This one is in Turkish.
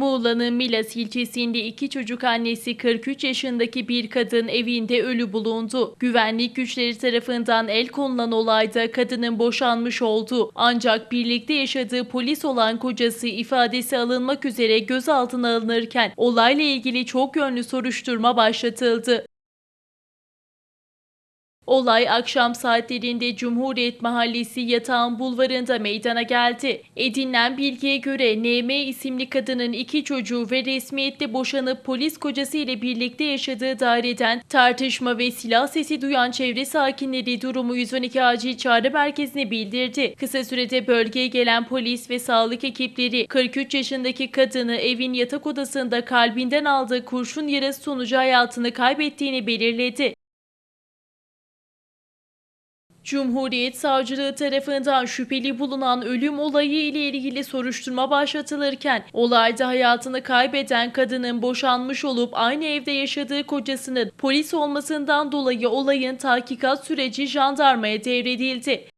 Muğla'nın Milas ilçesinde iki çocuk annesi 43 yaşındaki bir kadın evinde ölü bulundu. Güvenlik güçleri tarafından el konulan olayda kadının boşanmış olduğu ancak birlikte yaşadığı polis olan kocası ifadesi alınmak üzere gözaltına alınırken olayla ilgili çok yönlü soruşturma başlatıldı. Olay akşam saatlerinde Cumhuriyet Mahallesi Yatağın Bulvarı'nda meydana geldi. Edinilen bilgiye göre NM isimli kadının iki çocuğu ve resmiyette boşanıp polis kocası ile birlikte yaşadığı daireden tartışma ve silah sesi duyan çevre sakinleri durumu 112 acil çağrı merkezine bildirdi. Kısa sürede bölgeye gelen polis ve sağlık ekipleri 43 yaşındaki kadını evin yatak odasında kalbinden aldığı kurşun yarası sonucu hayatını kaybettiğini belirledi. Cumhuriyet Savcılığı tarafından şüpheli bulunan ölüm olayı ile ilgili soruşturma başlatılırken olayda hayatını kaybeden kadının boşanmış olup aynı evde yaşadığı kocasının polis olmasından dolayı olayın tahkikat süreci jandarmaya devredildi.